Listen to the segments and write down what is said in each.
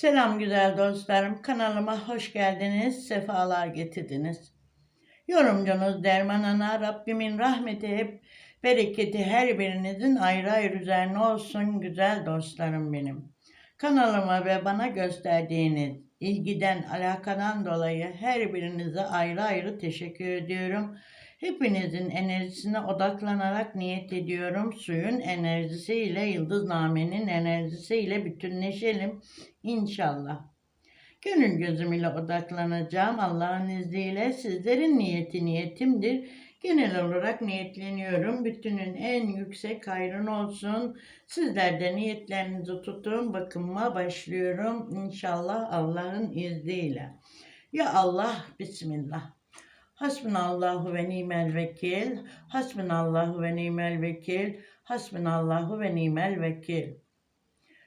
Selam güzel dostlarım. Kanalıma hoş geldiniz. Sefalar getirdiniz. Yorumcunuz Derman Ana Rabbimin rahmeti hep bereketi her birinizin ayrı ayrı üzerine olsun güzel dostlarım benim. Kanalıma ve bana gösterdiğiniz ilgiden, alakadan dolayı her birinize ayrı ayrı teşekkür ediyorum. Hepinizin enerjisine odaklanarak niyet ediyorum. Suyun enerjisiyle, yıldıznamenin enerjisiyle bütünleşelim inşallah. Gönül gözüm ile odaklanacağım Allah'ın izniyle. Sizlerin niyeti niyetimdir. Genel olarak niyetleniyorum. Bütünün en yüksek hayrın olsun. Sizler de niyetlerinizi tutun. Bakıma başlıyorum. İnşallah Allah'ın izniyle. Ya Allah, Bismillah. Hasbunallahu ve nimel vekil. Hasbunallahu ve nimel vekil. Hasbunallahu ve nimel vekil.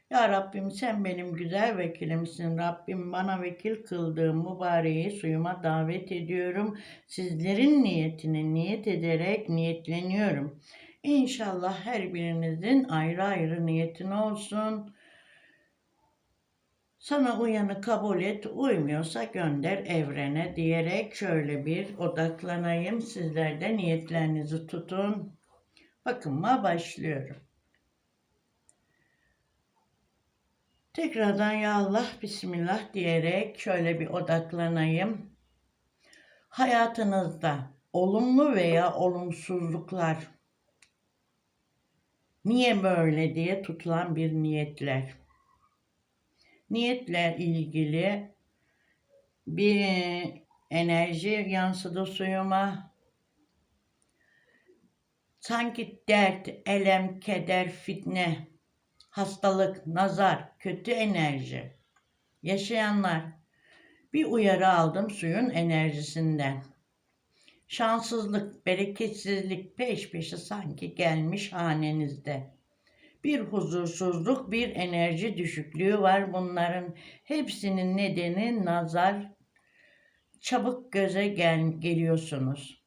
Ya Rabbim sen benim güzel vekilimsin. Rabbim bana vekil kıldığım mübareği suyuma davet ediyorum. Sizlerin niyetini niyet ederek niyetleniyorum. İnşallah her birinizin ayrı ayrı niyetin olsun. Sana uyanı kabul et, uymuyorsa gönder evrene diyerek şöyle bir odaklanayım. Sizler de niyetlerinizi tutun. Bakınma başlıyorum. Tekrardan ya Allah Bismillah diyerek şöyle bir odaklanayım. Hayatınızda olumlu veya olumsuzluklar niye böyle diye tutulan bir niyetler. Niyetle ilgili bir enerji yansıdı suyuma. Sanki dert, elem, keder, fitne hastalık, nazar, kötü enerji yaşayanlar bir uyarı aldım suyun enerjisinden. Şanssızlık, bereketsizlik peş peşe sanki gelmiş hanenizde. Bir huzursuzluk, bir enerji düşüklüğü var. Bunların hepsinin nedeni nazar. Çabuk göze gel geliyorsunuz.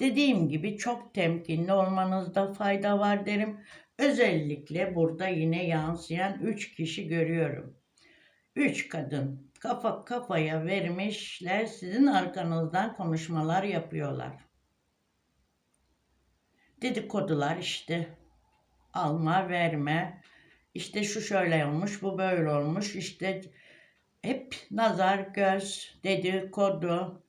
Dediğim gibi çok temkinli olmanızda fayda var derim. Özellikle burada yine yansıyan üç kişi görüyorum. Üç kadın kafa kafaya vermişler sizin arkanızdan konuşmalar yapıyorlar. Dedikodular işte alma verme işte şu şöyle olmuş bu böyle olmuş işte hep nazar göz dedikodu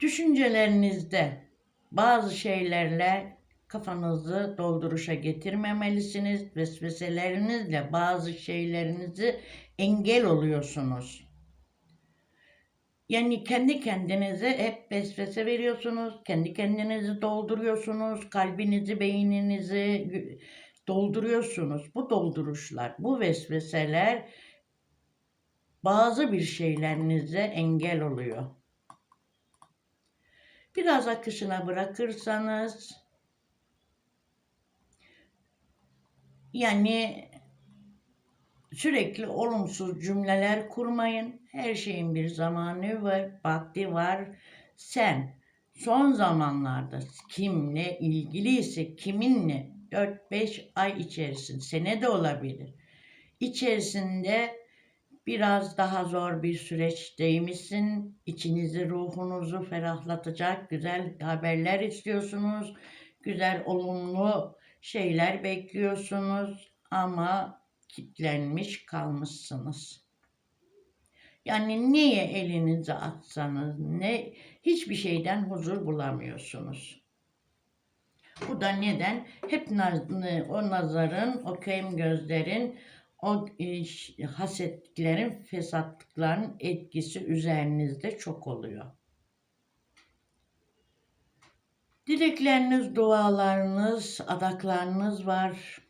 düşüncelerinizde bazı şeylerle kafanızı dolduruşa getirmemelisiniz. Vesveselerinizle bazı şeylerinizi engel oluyorsunuz. Yani kendi kendinize hep vesvese veriyorsunuz. Kendi kendinizi dolduruyorsunuz. Kalbinizi, beyninizi dolduruyorsunuz. Bu dolduruşlar, bu vesveseler bazı bir şeylerinize engel oluyor. Biraz akışına bırakırsanız yani sürekli olumsuz cümleler kurmayın. Her şeyin bir zamanı var, vakti var. Sen son zamanlarda kimle ilgiliyse kiminle 4-5 ay içerisinde sene de olabilir. İçerisinde Biraz daha zor bir süreçteymişsin. İçinizi, ruhunuzu ferahlatacak güzel haberler istiyorsunuz. Güzel, olumlu şeyler bekliyorsunuz ama kitlenmiş kalmışsınız. Yani neye elinizi atsanız ne hiçbir şeyden huzur bulamıyorsunuz. Bu da neden? Hep o nazarın, o kıyım gözlerin o e, hasetlerin, fesatlıkların etkisi üzerinizde çok oluyor. Dilekleriniz, dualarınız, adaklarınız var.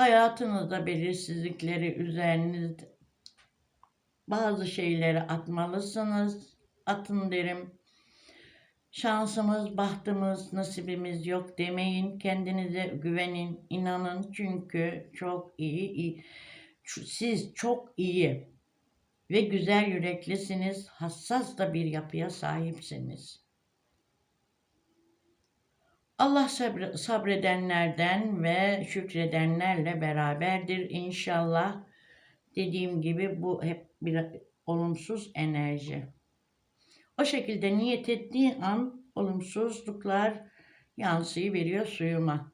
Hayatınızda belirsizlikleri üzerinizde bazı şeyleri atmalısınız. Atın derim. Şansımız, bahtımız, nasibimiz yok demeyin. Kendinize güvenin, inanın çünkü çok iyi, iyi. Siz çok iyi ve güzel yüreklisiniz. Hassas da bir yapıya sahipsiniz. Allah sabr- sabredenlerden ve şükredenlerle beraberdir inşallah. Dediğim gibi bu hep bir olumsuz enerji. O şekilde niyet ettiği an olumsuzluklar yansıyı veriyor suyuma.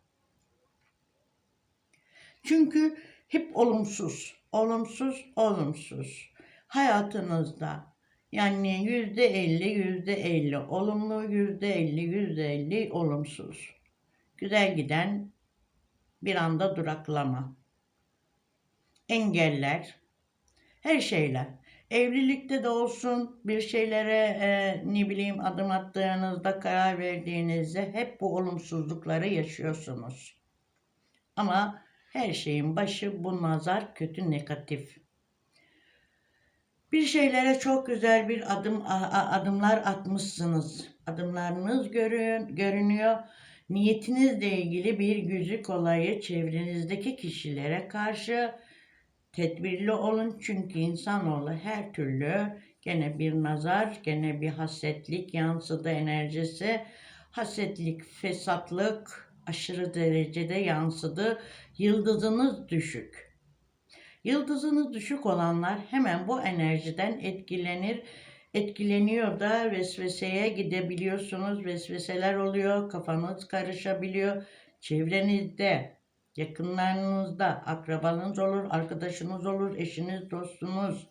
Çünkü hep olumsuz, olumsuz, olumsuz. Hayatınızda yani yüzde elli, yüzde elli olumlu, yüzde elli, yüzde elli olumsuz. Güzel giden bir anda duraklama. Engeller, her şeyler. Evlilikte de olsun bir şeylere e, ne bileyim adım attığınızda karar verdiğinizde hep bu olumsuzlukları yaşıyorsunuz. Ama her şeyin başı bu nazar kötü negatif. Bir şeylere çok güzel bir adım adımlar atmışsınız. Adımlarınız görün, görünüyor. Niyetinizle ilgili bir güzük olayı çevrenizdeki kişilere karşı tedbirli olun çünkü insanoğlu her türlü gene bir nazar, gene bir hasetlik yansıdı enerjisi. Hasetlik, fesatlık aşırı derecede yansıdı. Yıldızınız düşük. Yıldızınız düşük olanlar hemen bu enerjiden etkilenir. Etkileniyor da vesveseye gidebiliyorsunuz. Vesveseler oluyor, kafanız karışabiliyor. Çevrenizde, yakınlarınızda, akrabanız olur, arkadaşınız olur, eşiniz, dostunuz.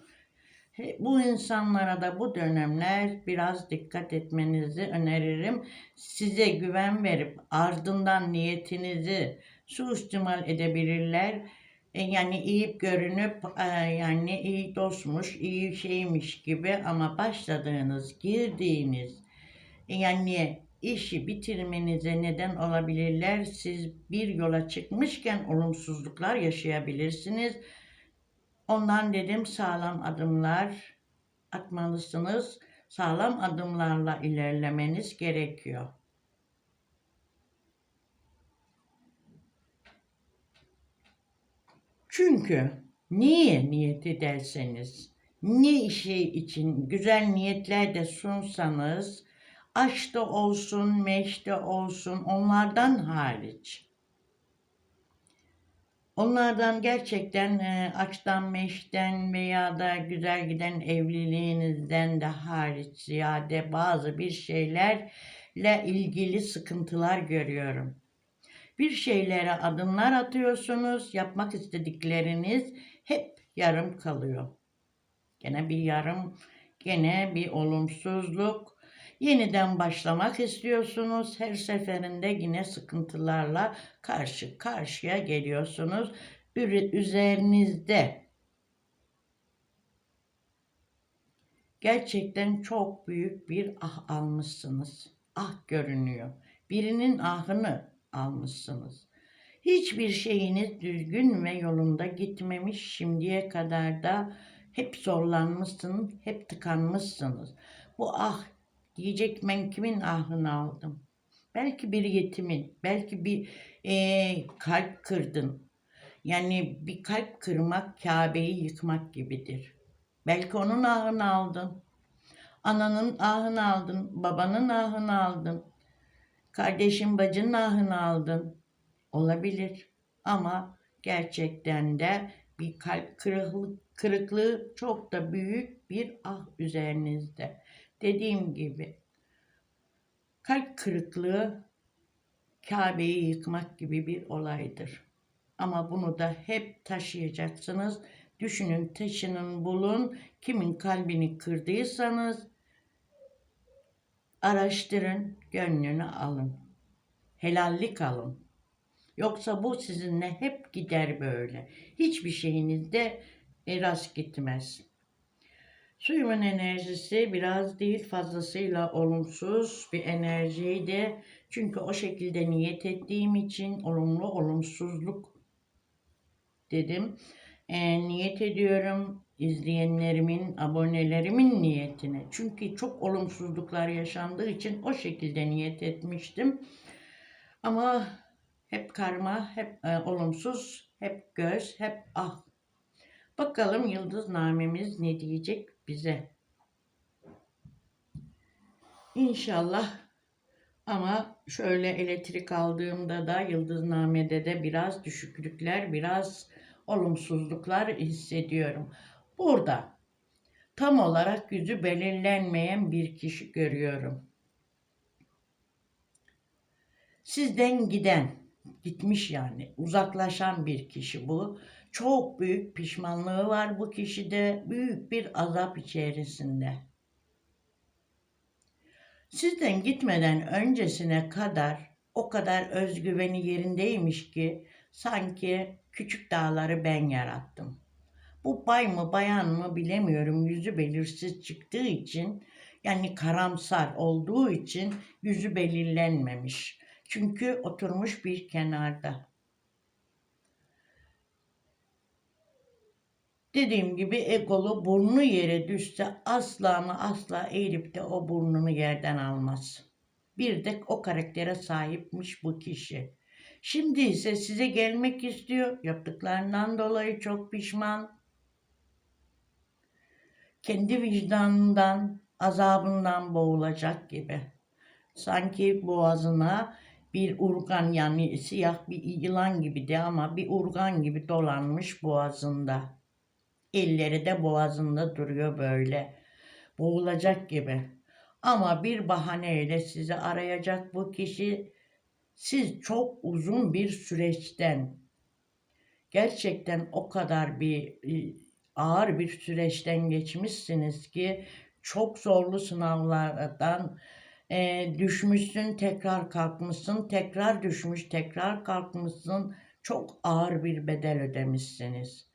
Bu insanlara da bu dönemler biraz dikkat etmenizi öneririm. Size güven verip ardından niyetinizi suistimal edebilirler. E, Yani iyi görünüp e, yani iyi dostmuş, iyi şeymiş gibi ama başladığınız, girdiğiniz e, yani işi bitirmenize neden olabilirler. Siz bir yola çıkmışken olumsuzluklar yaşayabilirsiniz. Ondan dedim sağlam adımlar atmalısınız. Sağlam adımlarla ilerlemeniz gerekiyor. Çünkü niye niyet ederseniz, ne işi için güzel niyetler de sunsanız, aşkta olsun, meşte olsun onlardan hariç. Onlardan gerçekten e, açtan, meşten veya da güzel giden evliliğinizden de hariç ziyade bazı bir şeylerle ilgili sıkıntılar görüyorum. Bir şeylere adımlar atıyorsunuz, yapmak istedikleriniz hep yarım kalıyor. Gene bir yarım, gene bir olumsuzluk. Yeniden başlamak istiyorsunuz. Her seferinde yine sıkıntılarla karşı karşıya geliyorsunuz. Üzerinizde gerçekten çok büyük bir ah almışsınız. Ah görünüyor. Birinin ahını almışsınız. Hiçbir şeyiniz düzgün ve yolunda gitmemiş. Şimdiye kadar da hep zorlanmışsınız, hep tıkanmışsınız. Bu ah diyecek ben kimin ahını aldım? Belki bir yetimin, belki bir eee, kalp kırdın. Yani bir kalp kırmak Kabe'yi yıkmak gibidir. Belki onun ahını aldın. Ananın ahını aldın, babanın ahını aldın. Kardeşin bacının ahını aldın. Olabilir. Ama gerçekten de bir kalp kırıklık, kırıklığı çok da büyük bir ah üzerinizde. Dediğim gibi kalp kırıklığı Kabe'yi yıkmak gibi bir olaydır. Ama bunu da hep taşıyacaksınız. Düşünün, taşının, bulun. Kimin kalbini kırdıysanız araştırın, gönlünü alın. Helallik alın. Yoksa bu sizinle hep gider böyle. Hiçbir şeyinizde e, rast gitmez. Suyumun enerjisi biraz değil fazlasıyla olumsuz bir enerjiydi. Çünkü o şekilde niyet ettiğim için olumlu olumsuzluk dedim. E, niyet ediyorum izleyenlerimin, abonelerimin niyetine. Çünkü çok olumsuzluklar yaşandığı için o şekilde niyet etmiştim. Ama hep karma, hep e, olumsuz, hep göz, hep ah. Bakalım yıldız namemiz ne diyecek bize. İnşallah Ama şöyle elektrik aldığımda da Yıldızname'de de biraz düşüklükler, biraz olumsuzluklar hissediyorum. Burada tam olarak yüzü belirlenmeyen bir kişi görüyorum. Sizden giden, gitmiş yani uzaklaşan bir kişi bu. Çok büyük pişmanlığı var bu kişide, büyük bir azap içerisinde. Sizden gitmeden öncesine kadar o kadar özgüveni yerindeymiş ki sanki küçük dağları ben yarattım. Bu bay mı bayan mı bilemiyorum yüzü belirsiz çıktığı için yani karamsar olduğu için yüzü belirlenmemiş. Çünkü oturmuş bir kenarda. Dediğim gibi egolu burnu yere düşse asla mı asla eğilip de o burnunu yerden almaz. Bir de o karaktere sahipmiş bu kişi. Şimdi ise size gelmek istiyor. Yaptıklarından dolayı çok pişman. Kendi vicdanından, azabından boğulacak gibi. Sanki boğazına bir urgan yani siyah bir yılan gibi de ama bir urgan gibi dolanmış boğazında. Elleri de boğazında duruyor böyle. Boğulacak gibi. Ama bir bahaneyle sizi arayacak bu kişi. Siz çok uzun bir süreçten gerçekten o kadar bir e, ağır bir süreçten geçmişsiniz ki çok zorlu sınavlardan e, düşmüşsün, tekrar kalkmışsın, tekrar düşmüş, tekrar kalkmışsın. Çok ağır bir bedel ödemişsiniz.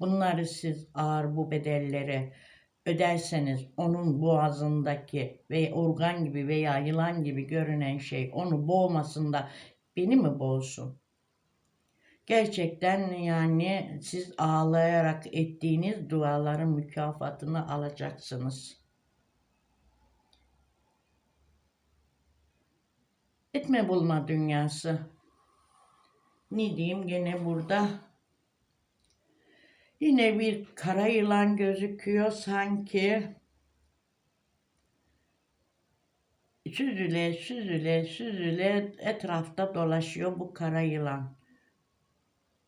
Bunları siz ağır bu bedelleri öderseniz onun boğazındaki ve organ gibi veya yılan gibi görünen şey onu boğmasında beni mi boğsun? Gerçekten yani siz ağlayarak ettiğiniz duaların mükafatını alacaksınız. Etme bulma dünyası. Ne diyeyim gene burada Yine bir kara yılan gözüküyor sanki. Süzüle süzüle süzüle etrafta dolaşıyor bu kara yılan.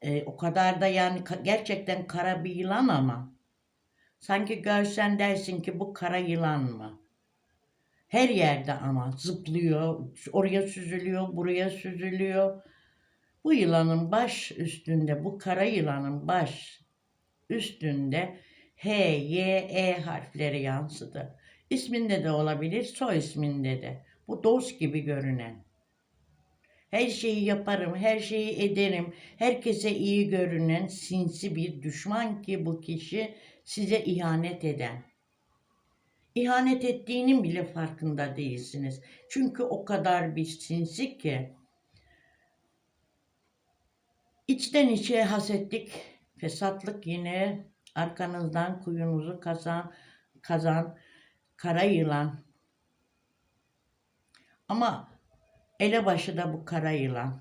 E, o kadar da yani gerçekten kara bir yılan ama. Sanki görsen dersin ki bu kara yılan mı? Her yerde ama zıplıyor, oraya süzülüyor, buraya süzülüyor. Bu yılanın baş üstünde, bu kara yılanın baş üstünde H, Y, E harfleri yansıdı. İsminde de olabilir, soy isminde de. Bu dost gibi görünen. Her şeyi yaparım, her şeyi ederim, herkese iyi görünen sinsi bir düşman ki bu kişi size ihanet eden. İhanet ettiğinin bile farkında değilsiniz. Çünkü o kadar bir sinsi ki içten içe hasetlik Fesatlık yine arkanızdan kuyunuzu kazan, kazan kara yılan. Ama elebaşı da bu kara yılan.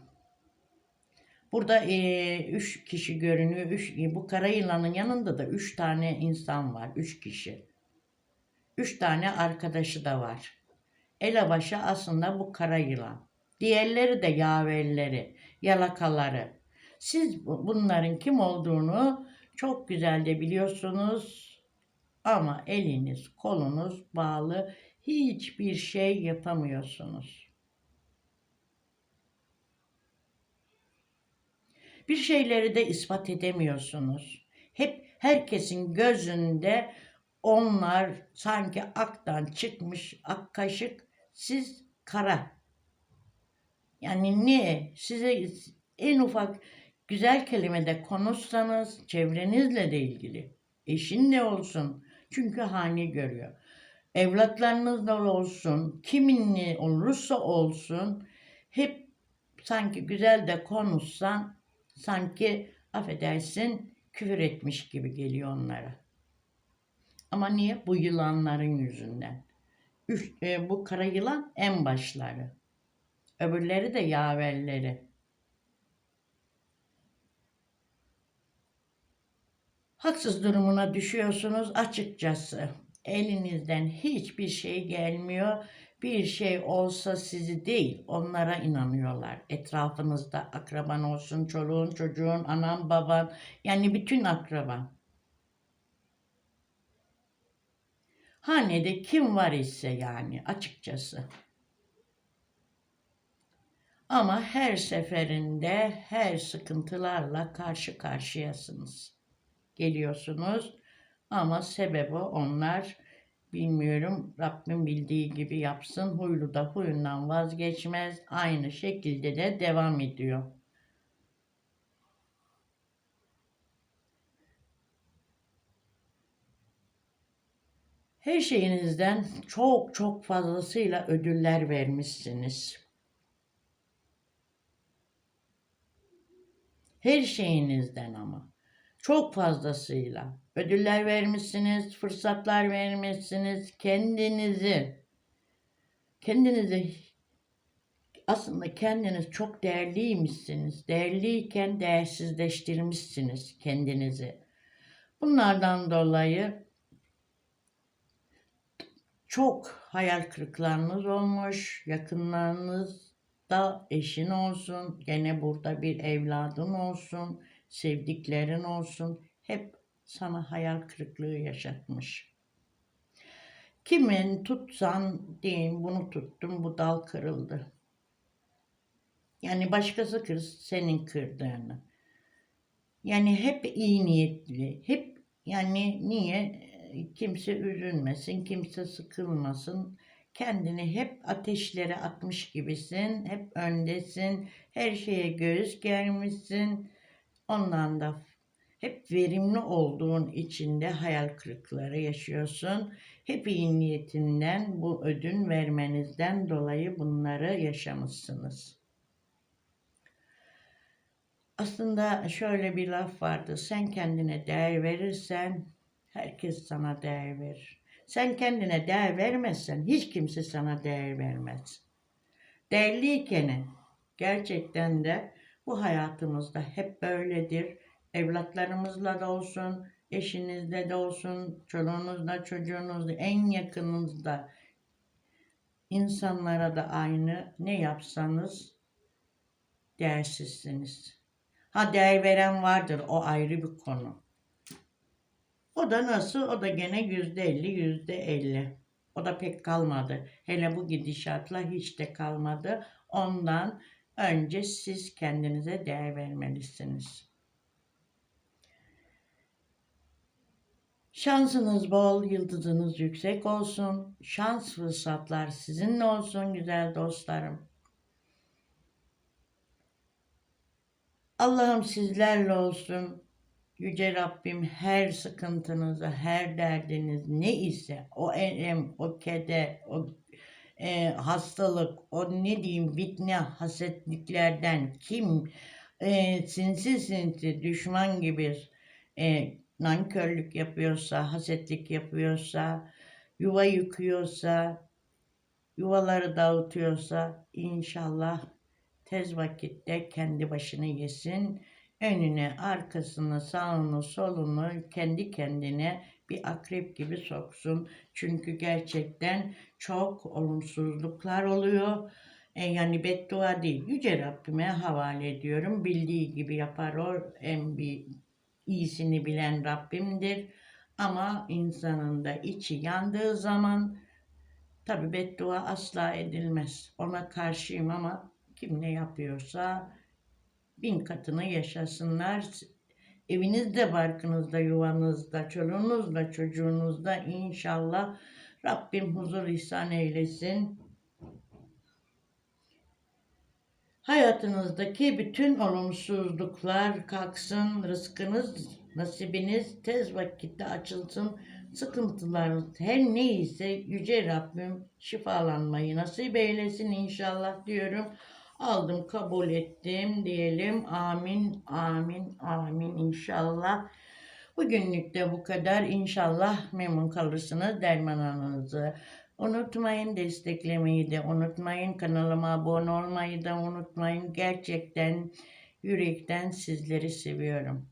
Burada e, üç kişi görünüyor. Üç, bu kara yılanın yanında da üç tane insan var. Üç kişi. Üç tane arkadaşı da var. Elebaşı aslında bu kara yılan. Diğerleri de yaverleri, yalakaları. Siz bunların kim olduğunu çok güzel de biliyorsunuz ama eliniz, kolunuz bağlı hiçbir şey yapamıyorsunuz. Bir şeyleri de ispat edemiyorsunuz. Hep herkesin gözünde onlar sanki aktan çıkmış ak kaşık, siz kara. Yani ne? Size en ufak Güzel kelimede konuşsanız çevrenizle de ilgili. Eşinle olsun. Çünkü hani görüyor. Evlatlarınızla olsun, kiminle olursa olsun hep sanki güzel de konuşsan sanki affedersin küfür etmiş gibi geliyor onlara. Ama niye? Bu yılanların yüzünden. Üç, e, bu kara yılan en başları. Öbürleri de yaverleri. haksız durumuna düşüyorsunuz açıkçası. Elinizden hiçbir şey gelmiyor bir şey olsa sizi değil onlara inanıyorlar. Etrafınızda akraban olsun, çoluğun, çocuğun, anan, baban yani bütün akraban. Hanede kim var ise yani açıkçası. Ama her seferinde her sıkıntılarla karşı karşıyasınız. Geliyorsunuz ama sebebi onlar bilmiyorum Rabbim bildiği gibi yapsın. Huylu da huyundan vazgeçmez. Aynı şekilde de devam ediyor. Her şeyinizden çok çok fazlasıyla ödüller vermişsiniz. Her şeyinizden ama. Çok fazlasıyla. Ödüller vermişsiniz, fırsatlar vermişsiniz. Kendinizi, kendinizi aslında kendiniz çok değerliymişsiniz. Değerliyken değersizleştirmişsiniz kendinizi. Bunlardan dolayı çok hayal kırıklarınız olmuş. Yakınlarınız da eşin olsun. Gene burada bir evladın olsun. Sevdiklerin olsun. Hep sana hayal kırıklığı yaşatmış. Kimin tutsan diyeyim bunu tuttum bu dal kırıldı. Yani başkası kır senin kırdığını. Yani hep iyi niyetli. Hep yani niye kimse üzülmesin, kimse sıkılmasın. Kendini hep ateşlere atmış gibisin. Hep öndesin. Her şeye göğüs germişsin. Ondan da hep verimli olduğun içinde hayal kırıkları yaşıyorsun. Hep iyi niyetinden bu ödün vermenizden dolayı bunları yaşamışsınız. Aslında şöyle bir laf vardı. Sen kendine değer verirsen herkes sana değer verir. Sen kendine değer vermezsen hiç kimse sana değer vermez. Değerliyken gerçekten de bu hayatımızda hep böyledir. Evlatlarımızla da olsun, eşinizle de olsun, çoluğunuzla, çocuğunuzla, en yakınınızda insanlara da aynı ne yapsanız değersizsiniz. Ha değer veren vardır o ayrı bir konu. O da nasıl? O da gene yüzde elli, yüzde elli. O da pek kalmadı. Hele bu gidişatla hiç de kalmadı. Ondan önce siz kendinize değer vermelisiniz. Şansınız bol, yıldızınız yüksek olsun. Şans fırsatlar sizinle olsun güzel dostlarım. Allah'ım sizlerle olsun. Yüce Rabbim her sıkıntınızı, her derdiniz ne ise o elem, o keder, o e, hastalık, o ne diyeyim fitne, hasetliklerden kim e, sinsi sinsi düşman gibi e, nankörlük yapıyorsa, hasetlik yapıyorsa, yuva yıkıyorsa, yuvaları dağıtıyorsa inşallah tez vakitte kendi başını yesin önüne, arkasını, sağını, solunu kendi kendine bir akrep gibi soksun. Çünkü gerçekten çok olumsuzluklar oluyor. E, yani beddua değil. Yüce Rabbime havale ediyorum. Bildiği gibi yapar o. En bir iyisini bilen Rabbimdir. Ama insanın da içi yandığı zaman tabi beddua asla edilmez. Ona karşıyım ama kim ne yapıyorsa bin katını yaşasınlar. Evinizde, barkınızda, yuvanızda, çoluğunuzda, çocuğunuzda inşallah Rabbim huzur ihsan eylesin. Hayatınızdaki bütün olumsuzluklar kalksın, rızkınız, nasibiniz tez vakitte açılsın. Sıkıntılarınız her neyse Yüce Rabbim şifalanmayı nasip eylesin inşallah diyorum aldım kabul ettim diyelim. Amin amin amin inşallah. Bugünlük de bu kadar. İnşallah memnun kalırsınız dermanınızı. Unutmayın desteklemeyi de unutmayın. Kanalıma abone olmayı da unutmayın. Gerçekten yürekten sizleri seviyorum.